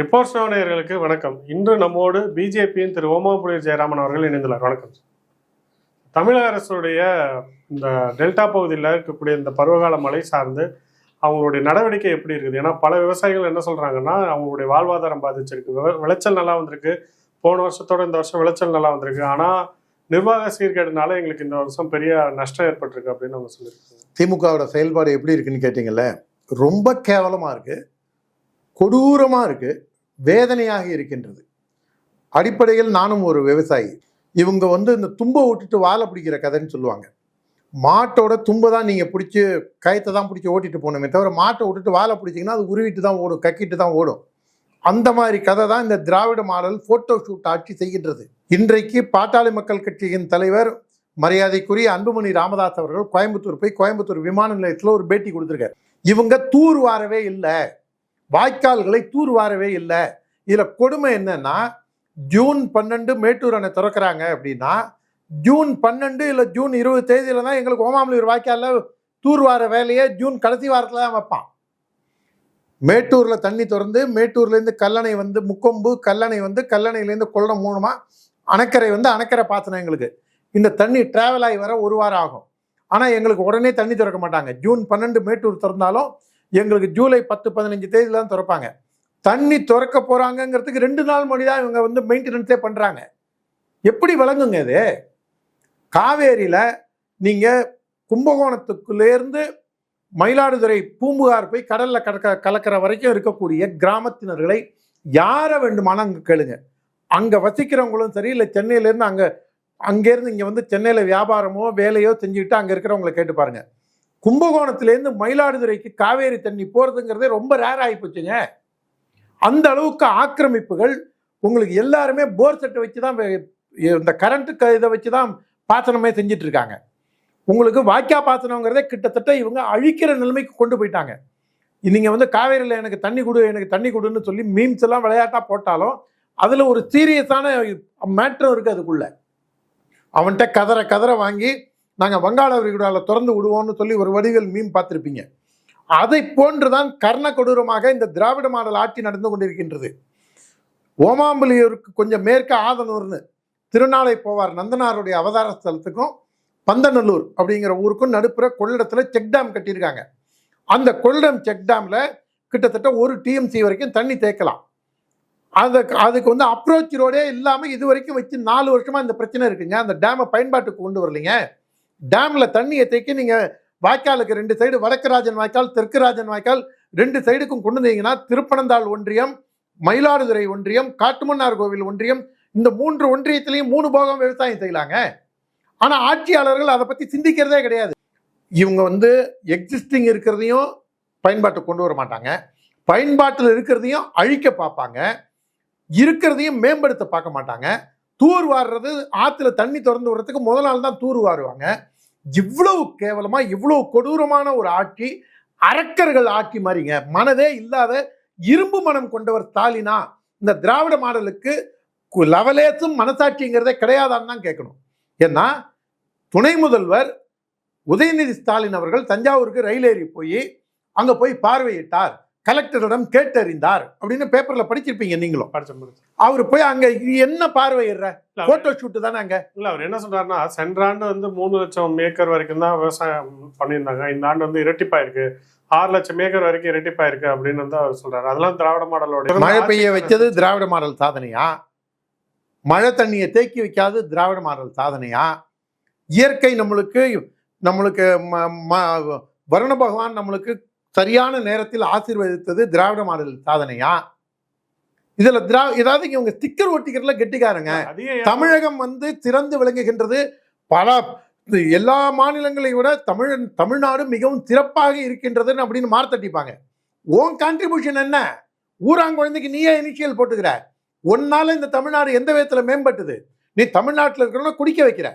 Report நேயர்களுக்கு வணக்கம். இன்று நம்மோடு பிஜேபியின் திரு ஓமாபுரி ஜெயராமன் அவர்கள் இணைந்துள்ளார். வணக்கம் தமிழக அரசுடைய இந்த டெல்டா பகுதியில் இருக்கக்கூடிய இந்த பருவகால மழை சார்ந்து அவங்களுடைய நடவடிக்கை எப்படி இருக்குது? ஏன்னா பல விவசாயிகள் என்ன சொல்றாங்கன்னா அவங்களுடைய வாழ்வாதாரம் பாதிச்சிருக்கு. விளைச்சல் நல்லா வந்திருக்கு. போன வருஷத்தோட இந்த வருஷம் விளைச்சல் நல்லா வந்திருக்கு. ஆனா நிர்வாக சீர்கேடுனால எங்களுக்கு இந்த வருஷம் பெரிய நஷ்டம் ஏற்பட்டிருக்கு அப்படின்னு அவங்க சொல்லியிருக்காங்க. திமுகவோட செயல்பாடு எப்படி இருக்குன்னு கேட்டிங்கல்ல ரொம்ப கேவலமாக இருக்கு. கொடூரமாக இருக்குது வேதனையாக இருக்கின்றது. அடிப்படையில் நானும் ஒரு விவசாயி. இவங்க வந்து இந்த தும்பை விட்டுட்டு வாழை பிடிக்கிற கதைன்னு சொல்லுவாங்க. மாட்டோட தும்பை தான் நீங்கள் பிடிச்சி கயத்தை தான் பிடிச்சி ஓட்டிட்டு போகணுமே தவிர மாட்டை விட்டுட்டு வாழை பிடிச்சிங்கன்னா அது உருவிட்டு தான் ஓடும் கக்கிட்டு தான் ஓடும். அந்த மாதிரி கதை தான் இந்த திராவிட மாடல் ஃபோட்டோ ஷூட் ஆட்சி செய்கின்றது. இன்றைக்கு பாட்டாளி மக்கள் கட்சியின் தலைவர் மரியாதைக்குரிய அன்புமணி ராமதாஸ் அவர்கள் கோயம்புத்தூர் போய் கோயம்புத்தூர் விமான நிலையத்தில் ஒரு பேட்டி கொடுத்துருக்காரு. இவங்க தூர் வாரவே இல்லை. வாய்க்கால்களை தூர்வாரவே இல்லை. இதில் கொடுமை என்னன்னா ஜூன் பன்னெண்டு மேட்டூர் அணை திறக்கிறாங்க அப்படின்னா ஜூன் பன்னெண்டு இல்லை ஜூன் இருபது தேதியில தான் எங்களுக்கு ஓமாமலூர் வாய்க்காலில் தூர்வார வேலையை ஜூன் கடைசி வாரத்தில் தான் வைப்பான். மேட்டூரில் தண்ணி திறந்து மேட்டூர்லேருந்து கல்லணை வந்து முக்கொம்பு கல்லணை வந்து கல்லணையிலேருந்து கொள்ளம் மூலமாக அணைக்கரை வந்து அணைக்கரை பாசனம் எங்களுக்கு. இந்த தண்ணி டிராவல் ஆகி வர ஒரு வாரம் ஆகும். ஆனால் எங்களுக்கு உடனே தண்ணி திறக்க மாட்டாங்க. ஜூன் பன்னெண்டு மேட்டூர் திறந்தாலும் எங்களுக்கு ஜூலை பத்து பதினஞ்சு தேதியில் தான் திறப்பாங்க. தண்ணி திறக்க போகிறாங்கங்கிறதுக்கு ரெண்டு நாள் மணி தான் இவங்க வந்து மெயின்டெனன்ஸே பண்ணுறாங்க எப்படி விளங்குங்க இது? காவேரியில் நீங்கள் கும்பகோணத்துக்குள்ளேருந்து மயிலாடுதுறை பூம்புகார் போய் கடலில் கடக்க கலக்கிற வரைக்கும் இருக்கக்கூடிய கிராமத்தினர்களை யாரை வேண்டுமானால் அங்கே கேளுங்க. அங்கே வசிக்கிறவங்களும் சரி இல்லை சென்னையிலேருந்து அங்கே அங்கேருந்து இங்கே வந்து சென்னையில் வியாபாரமோ வேலையோ செஞ்சுக்கிட்டு அங்கே இருக்கிறவங்கள கேட்டு பாருங்கள் கும்பகோணத்திலேருந்து மயிலாடுதுறைக்கு காவேரி தண்ணி போகிறதுங்கிறதே ரொம்ப ரேர் ஆகிப்போச்சுங்க அந்த அளவுக்கு ஆக்கிரமிப்புகள் உங்களுக்கு எல்லாருமே போர் செட்டை வச்சு தான் இந்த கரண்ட்டு இதை வச்சு தான் பாசனமே செஞ்சுட்டு இருக்காங்க உங்களுக்கு வாக்கியா பாசனங்கிறதே கிட்டத்தட்ட இவங்க அழிக்கிற நிலைமைக்கு கொண்டு போயிட்டாங்க. நீங்கள் வந்து காவேரியில் எனக்கு தண்ணி கொடு எனக்கு தண்ணி கொடுன்னு சொல்லி மீம்ஸ் எல்லாம் விளையாட்டாக போட்டாலும் அதில் ஒரு சீரியஸான மேட்ரும் இருக்குது அதுக்குள்ளே. அவன்கிட்ட கதற கதற வாங்கி நாங்கள் வங்காள விரிகுடாவில் திறந்து விடுவோம்னு சொல்லி ஒரு வடிவில் மீன் பார்த்துருப்பீங்க. அதை போன்றுதான் கர்ண கொடூரமாக இந்த திராவிட மாடல் ஆட்சி நடந்து கொண்டிருக்கின்றது. ஓமாம்பலியூருக்கு கொஞ்சம் மேற்க ஆதனூர்னு திருநாளை போவார் நந்தனாருடைய அவதார ஸ்தலத்துக்கும் பந்தநல்லூர் அப்படிங்கிற ஊருக்கும் நடுப்புற கொள்ளிடத்தில் செக் டேம் கட்டியிருக்காங்க. அந்த கொள்ளிடம் செக் டேமில் கிட்டத்தட்ட ஒரு டிஎம்சி வரைக்கும் தண்ணி தேக்கலாம் அதுக்கு அதுக்கு வந்து அப்ரோச் ரோடே இல்லாமல் இது வரைக்கும் வச்சு நாலு வருஷமாக இந்த பிரச்சனை இருக்குங்க. அந்த டேமை பயன்பாட்டுக்கு கொண்டு வரலைங்க. டேம்ல தண்ணியை தேக்கி நீங்க வாய்க்காலுக்கு ரெண்டு சைடு வடக்கு ராஜன் வாய்க்கால் தெற்கு ராஜன் வாய்க்கால் ரெண்டு சைடுக்கும் கொண்டு வந்தீங்கன்னா திருப்பனந்தாள் ஒன்றியம் மயிலாடுதுறை ஒன்றியம் காட்டுமன்னார் கோவில் ஒன்றியம் இந்த மூன்று ஒன்றியத்திலையும் மூணு போகம் விவசாயம் செய்யலாங்க. ஆனா ஆட்சியாளர்கள் அதை பத்தி சிந்திக்கிறதே கிடையாது. இவங்க வந்து எக்ஸிஸ்டிங் இருக்கிறதையும் பயன்பாட்டுக்கு கொண்டு வர மாட்டாங்க. பயன்பாட்டில் இருக்கிறதையும் அழிக்க பார்ப்பாங்க. இருக்கிறதையும் மேம்படுத்த பார்க்க மாட்டாங்க. தூர் வாடுறது ஆற்றுல தண்ணி திறந்து விடுறதுக்கு முதல் நாள் தான் தூர் வாருவாங்க. இவ்வளவு கேவலமாக இவ்வளவு கொடூரமான ஒரு ஆட்சி அரக்கர்கள் ஆட்சி மாதிரிங்க மனதே இல்லாத இரும்பு மனம் கொண்டவர் ஸ்டாலினா இந்த திராவிட மாடலுக்கு லவலேசும் மனசாட்சிங்கிறதே கிடையாதான்னு தான் கேட்கணும். ஏன்னா துணை முதல்வர் உதயநிதி ஸ்டாலின் அவர்கள் தஞ்சாவூருக்கு ரயில் ஏறி போய் அங்கே போய் பார்வையிட்டார். கலெக்டரிடம் கேட்டறிந்தார் அப்படின்னு பேப்பர்ல படிச்சிருப்பீங்க நீங்களும். அவர் போய் அங்க என்ன பார்வையிடுற போட்டோ ஷூட் தானே அங்க? இல்ல அவர் என்ன சொல்றாருன்னா சென்ற ஆண்டு வந்து மூணு லட்சம் ஏக்கர் வரைக்கும் தான் விவசாயம் பண்ணியிருந்தாங்க. இந்த ஆண்டு வந்து இரட்டிப்பாயிருக்கு. ஆறு லட்சம் ஏக்கர் வரைக்கும் இரட்டிப்பாயிருக்கு அப்படின்னு வந்து அவர் சொல்றாரு. அதெல்லாம் திராவிட மாடலோட மழை பெய்ய வச்சது திராவிட மாடல் சாதனையா? மழை தண்ணியை தேக்கி வைக்காது திராவிட மாடல் சாதனையா? இயற்கை நம்மளுக்கு நம்மளுக்கு வருண பகவான் நம்மளுக்கு சரியான நேரத்தில் ஆசீர்வதித்தது திராவிட மாடல் சாதனையா? இதுல திரா ஏதாவது இவங்க ஸ்டிக்கர் ஒட்டிக்கிறதுல கெட்டிக்காரங்க. தமிழகம் வந்து சிறந்து விளங்குகின்றது. பல எல்லா மாநிலங்களை விட தமிழ் தமிழ்நாடு மிகவும் சிறப்பாக இருக்கின்றதுன்னு அப்படின்னு மார்த்தட்டிப்பாங்க. உன் கான்ட்ரிபியூஷன் என்ன? ஊராங்குழந்தைக்கு நீயே இனிஷியல் போட்டுக்கிற. உன்னால இந்த தமிழ்நாடு எந்த விதத்துல மேம்பட்டுது? நீ தமிழ்நாட்டில் இருக்கிறவன குடிக்க வைக்கிற.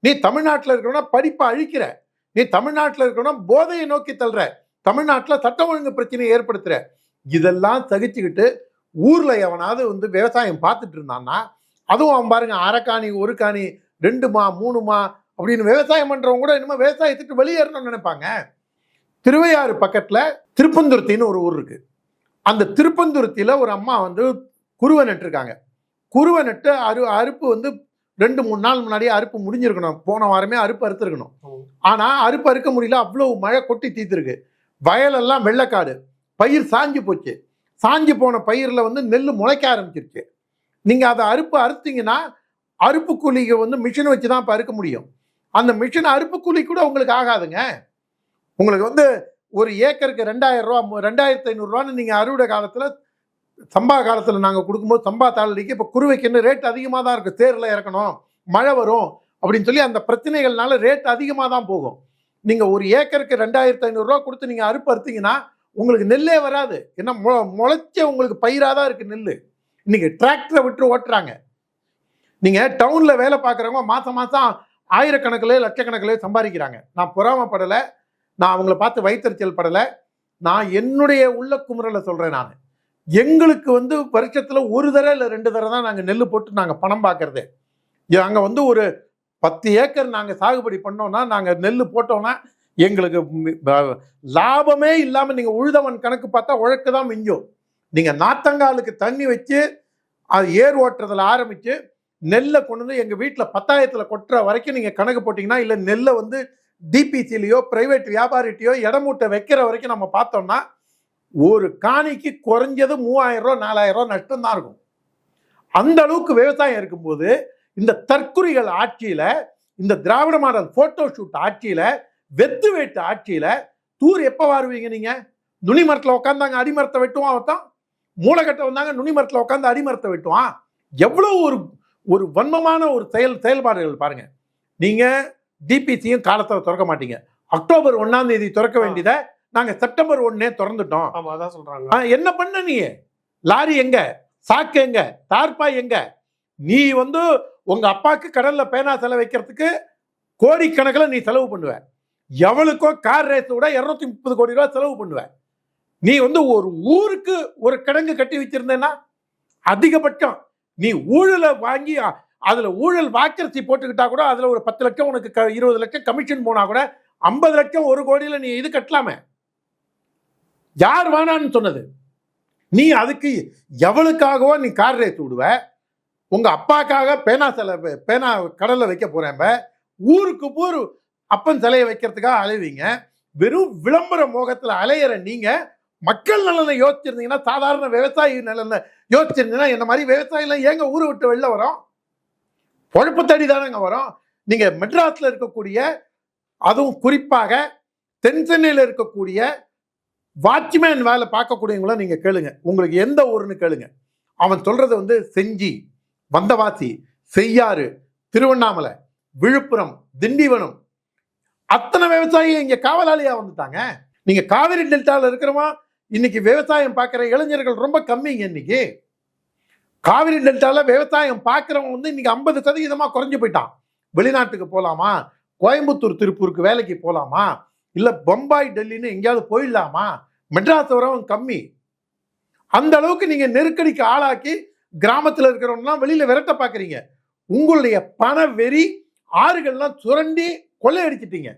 நீ தமிழ்நாட்டில் இருக்கிறவன படிப்பை அழிக்கிற. நீ தமிழ்நாட்டில் இருக்கிறவன போதையை நோக்கி தள்ளுற. தமிழ்நாட்டில் சட்டம் ஒழுங்கு பிரச்சனையை ஏற்படுத்துற இதெல்லாம் சகிச்சுக்கிட்டு ஊர்ல எவனாவது வந்து விவசாயம் பார்த்துட்டு இருந்தான்னா அதுவும் அவன் பாருங்க அரைக்காணி ஒரு காணி ரெண்டு மா மூணு மா அப்படின்னு விவசாயம் பண்றவங்க கூட இனிமே விவசாயத்துக்கு வெளியேறணும்னு நினைப்பாங்க. திருவையாறு பக்கத்துல திருப்பந்துருத்தின்னு ஒரு ஊர் இருக்கு. அந்த திருப்பந்துருத்தியில் ஒரு அம்மா வந்து குருவை நட்டுருக்காங்க. குருவை நட்டு அரு அறுப்பு வந்து ரெண்டு மூணு நாள் முன்னாடியே அறுப்பு முடிஞ்சிருக்கணும். போன வாரமே அறுப்பு அறுத்துருக்கணும். ஆனால் அறுப்பு அறுக்க முடியல அவ்வளோ மழை கொட்டி தீர்த்துருக்கு. வயலெல்லாம் வெள்ளைக்காடு. பயிர் சாஞ்சு போச்சு. சாஞ்சு போன பயிரில் வந்து நெல் முளைக்க ஆரம்பிச்சிருச்சு. நீங்கள் அதை அறுப்பு அறுத்தீங்கன்னா அறுப்பு கூலிக்கு வந்து மிஷின் வச்சு தான் இப்போ அறுக்க முடியும். அந்த மிஷின் அறுப்பு கூலி கூட உங்களுக்கு ஆகாதுங்க. உங்களுக்கு வந்து ஒரு ஏக்கருக்கு ரெண்டாயிரம் ரூபா மு- ரெண்டாயிரத்தி ஐநூறுரூவான்னு நீங்கள் அறுவடை காலத்தில் சம்பா காலத்தில் நாங்கள் கொடுக்கும்போது சம்பா தாளிக்கு இப்போ குருவைக்கு என்ன ரேட் அதிகமாக தான் இருக்குது தேரில் இறக்கணும். மழை வரும். அப்படின்னு சொல்லி அந்த பிரச்சனைகள்னால ரேட் அதிகமாக தான் போகும். நீங்கள் ஒரு ஏக்கருக்கு ரெண்டாயிரத்தி ஐநூறுரூவா கொடுத்து நீங்கள் அறுப்பு அறுத்தீங்கன்னா உங்களுக்கு நெல்லே வராது. ஏன்னா மொ முளைச்ச உங்களுக்கு பயிராக தான் இருக்குது நெல் இன்றைக்கி டிராக்டரை விட்டு ஓட்டுறாங்க. நீங்கள் டவுனில் வேலை பார்க்குறவங்க மாதம் மாதம் ஆயிரக்கணக்கிலே லட்சக்கணக்கிலே சம்பாதிக்கிறாங்க. நான் பொறாமப்படலை. நான் அவங்கள பார்த்து வைத்தறிச்சல் படலை. நான் என்னுடைய உள்ள குமுறலை சொல்கிறேன் நான். எங்களுக்கு வந்து வருஷத்தில் ஒரு தடவை இல்லை ரெண்டு தடவை தான் நாங்கள் நெல் போட்டு நாங்கள் பணம் பார்க்குறது அங்கே வந்து ஒரு பத்து ஏக்கர் நாங்கள் சாகுபடி பண்ணோம்னா நாங்கள் நெல் போட்டோம்னா எங்களுக்கு லாபமே இல்லாமல் நீங்கள் உழுதவன் கணக்கு பார்த்தா உழைக்க தான் மிஞ்சும். நீங்கள் நாத்தங்காலுக்கு தண்ணி வச்சு அது ஏர் ஓட்டுறதுல ஆரம்பித்து நெல்லை கொண்டு வந்து எங்கள் வீட்டில் பத்தாயிரத்தில் கொட்டுற வரைக்கும் நீங்கள் கணக்கு போட்டிங்கன்னா இல்லை நெல்லை வந்து டிபிசிலையோ ப்ரைவேட் வியாபாரிட்டையோ இடமூட்டை வைக்கிற வரைக்கும் நம்ம பார்த்தோம்னா ஒரு காணிக்கு குறைஞ்சது மூவாயிரம் ரூபா நாலாயிரம் ரூபா நஷ்டம் தான் இருக்கும். அந்த அளவுக்கு விவசாயம் இருக்கும்போது இந்த தற்குறிகள் ஆட்சியில இந்த திராவிட மாடல் போட்டோ ஷூட் ஆட்சியில வெத்து வேட்டு ஆட்சியில தூர் எப்ப வருவீங்க நீங்க? நுனி மரத்துல உட்காந்தாங்க அடிமரத்தை வெட்டுவான் அவத்தான் மூளைக்கட்டை வந்தாங்க நுனி மரத்துல உட்காந்து அடிமரத்தை வெட்டுவான். எவ்வளவு ஒரு ஒரு வன்மமான ஒரு செயல் செயல்பாடுகள் பாருங்க. நீங்க டிபிசியும் காலத்துல திறக்க மாட்டீங்க. அக்டோபர் ஒன்னாம் தேதி திறக்க வேண்டியதை நாங்க செப்டம்பர் ஒன்னே திறந்துட்டோம். அதான் சொல்றாங்க. ஆ, என்ன பண்ண நீ? லாரி எங்க? சாக்கு எங்க? தார்பாய் எங்க? நீ வந்து உங்கள் அப்பாவுக்கு கடலில் பேனா செலவு வைக்கிறதுக்கு கோடிக்கணக்கில் நீ செலவு பண்ணுவ. எவளுக்கோ கார் ரேஸ் விட இரநூத்தி முப்பது கோடி ரூபா செலவு பண்ணுவ. நீ வந்து ஒரு ஊருக்கு ஒரு கிடங்கு கட்டி வச்சிருந்தேன்னா அதிகபட்சம் நீ ஊழலை வாங்கி அதில் ஊழல் வாக்கரிசி போட்டுக்கிட்டா கூட அதில் ஒரு பத்து லட்சம் உனக்கு க- இருபது லட்சம் கமிஷன் போனால் கூட ஐம்பது லட்சம் ஒரு கோடியில் நீ இது கட்டலாமே? யார் வேணான்னு சொன்னது? நீ அதுக்கு எவளுக்காகவோ நீ கார் ரேஸ் விடுவ. உங்க அப்பாக்காக பேனா சிலை பேனா கடல்ல வைக்க போறேன் ஊருக்கு ஊர் அப்பன் சிலையை வைக்கிறதுக்காக அலைவீங்க. வெறும் விளம்பர மோகத்துல அலையிற நீங்க மக்கள் நலனை யோசிச்சிருந்தீங்கன்னா சாதாரண விவசாயி நலனை யோசிச்சிருந்தீங்கன்னா என்ன மாதிரி விவசாயிலாம் ஏங்க ஊரை விட்டு வெளில வரோம்? பொழப்பு தேடி தானேங்க வரோம்? நீங்க மெட்ராஸ்ல இருக்கக்கூடிய அதுவும் குறிப்பாக தென் சென்னையில் இருக்கக்கூடிய வாட்ச்மேன் வேலை பார்க்கக்கூடியவங்கள நீங்க கேளுங்க. உங்களுக்கு எந்த ஊருன்னு கேளுங்க. அவன் சொல்றது வந்து செஞ்சி. வந்தவாசி செய்யாறு திருவண்ணாமலை விழுப்புரம் திண்டிவனம். அத்தனை விவசாயிகள் இங்க காவலாளியா வந்துட்டாங்க. நீங்க காவிரி டெல்டாவில் இருக்கிறவா இன்னைக்கு விவசாயம் பார்க்குற இளைஞர்கள் ரொம்ப கம்மிங்க இன்னைக்கு. காவிரி டெல்டாவில் விவசாயம் பார்க்குறவன் வந்து இன்னைக்கு ஐம்பது சதவீதமாக குறைஞ்சு போயிட்டான். வெளிநாட்டுக்கு போகலாமா கோயம்புத்தூர் திருப்பூருக்கு வேலைக்கு போகலாமா இல்லை பம்பாய் டெல்லின்னு எங்கேயாவது போயிடலாமா? மெட்ராஸ் வரவன் கம்மி. அந்த அளவுக்கு நீங்கள் நெருக்கடிக்கு ஆளாக்கி கிராமத்தில் இருக்கிறவங்கலாம் வெளியில் விரட்ட பார்க்குறீங்க உங்களுடைய பண வெறி ஆறுகள்லாம் சுரண்டி கொள்ளையடிச்சிட்டீங்க.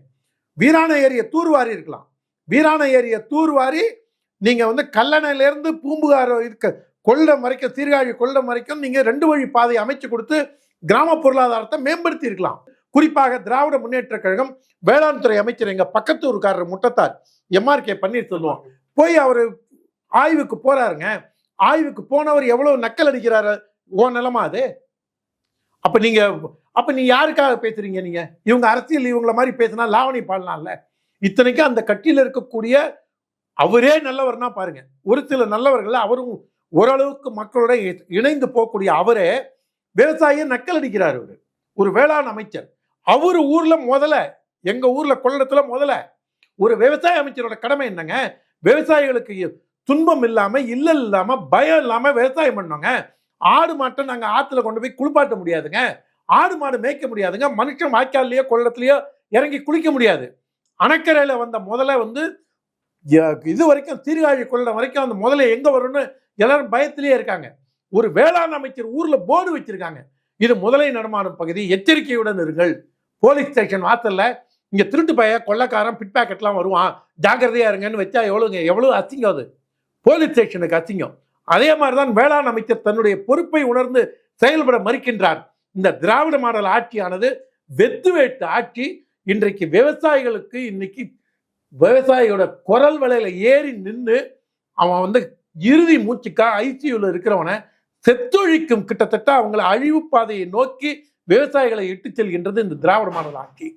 வீராண ஏரிய தூர்வாரி இருக்கலாம். வீராண ஏரிய தூர்வாரி நீங்கள் வந்து கல்லணையிலேருந்து பூம்புகார் இருக்க கொள்ளம் வரைக்கும் சீர்காழி கொள்ளம் வரைக்கும் நீங்கள் ரெண்டு வழி பாதை அமைச்சு கொடுத்து கிராம பொருளாதாரத்தை மேம்படுத்தி இருக்கலாம். குறிப்பாக திராவிட முன்னேற்ற கழகம் வேளாண் துறை அமைச்சர் எங்கள் பக்கத்தூர்காரர் முட்டத்தார் எம்ஆர்கே பன்னீர்செல்வம் போய் அவர் ஆய்வுக்கு போறாருங்க. ஆய்வுக்கு போனவர் எவ்வளவு நக்கல் அடிக்கிறாரு? ஓ நிலமா அது. அப்ப நீங்க அப்ப நீ யாருக்காக பேசுறீங்க நீங்க? இவங்க அரசியல் இவங்கள மாதிரி பேசினா லாவணி பாடலாம்ல இத்தனைக்கும் அந்த கட்டியில் இருக்கக்கூடிய அவரே நல்லவர்னா பாருங்க. ஒரு சில நல்லவர்கள் அவரும் ஓரளவுக்கு மக்களோட இணைந்து போகக்கூடிய அவரே விவசாயியை நக்கல் அடிக்கிறார் அவரு. ஒரு வேளாண் அமைச்சர். அவர் ஊர்ல முதல்ல எங்க ஊர்ல கொள்ளத்துல முதல்ல ஒரு விவசாய அமைச்சரோட கடமை என்னங்க? விவசாயிகளுக்கு துன்பம் இல்லாமல் இல்லல் இல்லாமல் பயம் இல்லாமல் விவசாயம் பண்ணோங்க. ஆடு மாட்டை நாங்கள் ஆற்றுல கொண்டு போய் குளிப்பாட்ட முடியாதுங்க. ஆடு மாடு மேய்க்க முடியாதுங்க. மனுஷன் வாய்க்கால்லையோ கொள்ளத்துலையோ இறங்கி குளிக்க முடியாது. அணக்கரையில் வந்த முதல்ல வந்து இது வரைக்கும் சீர்காழி கொள்ள வரைக்கும் அந்த முதல்ல எங்கே வரும்னு எல்லாரும் பயத்திலேயே இருக்காங்க. ஒரு வேளாண் அமைச்சர் ஊரில் போர்டு வச்சிருக்காங்க. இது முதலை நடமாடும் பகுதி எச்சரிக்கையுடன் இருங்கள். போலீஸ் ஸ்டேஷன் வாசல்ல இங்கே திருட்டு பைய கொள்ளக்காரன் பிட் பேக்கெட்லாம் வருவான். ஜாக்கிரதையா இருங்கன்னு வச்சா எவ்வளோங்க எவ்வளோ அசிங்கம் அது? போலீஸ் ஸ்டேஷனுக்கு அசிங்கம். அதே மாதிரி தான் வேளாண் அமைச்சர் தன்னுடைய பொறுப்பை உணர்ந்து செயல்பட மறுக்கின்றார். இந்த திராவிட மாடல் ஆட்சியானது வெத்து வேட்டு ஆட்சி. இன்றைக்கு விவசாயிகளுக்கு இன்னைக்கு விவசாயியோட குரல் விலையில ஏறி நின்று அவன் வந்து இறுதி மூச்சுக்கா ஐசியூல இருக்கிறவனை செத்தொழிக்கும் கிட்டத்தட்ட அவங்கள அழிவு பாதையை நோக்கி விவசாயிகளை இட்டு செல்கின்றது இந்த திராவிட மாடல் ஆட்சி.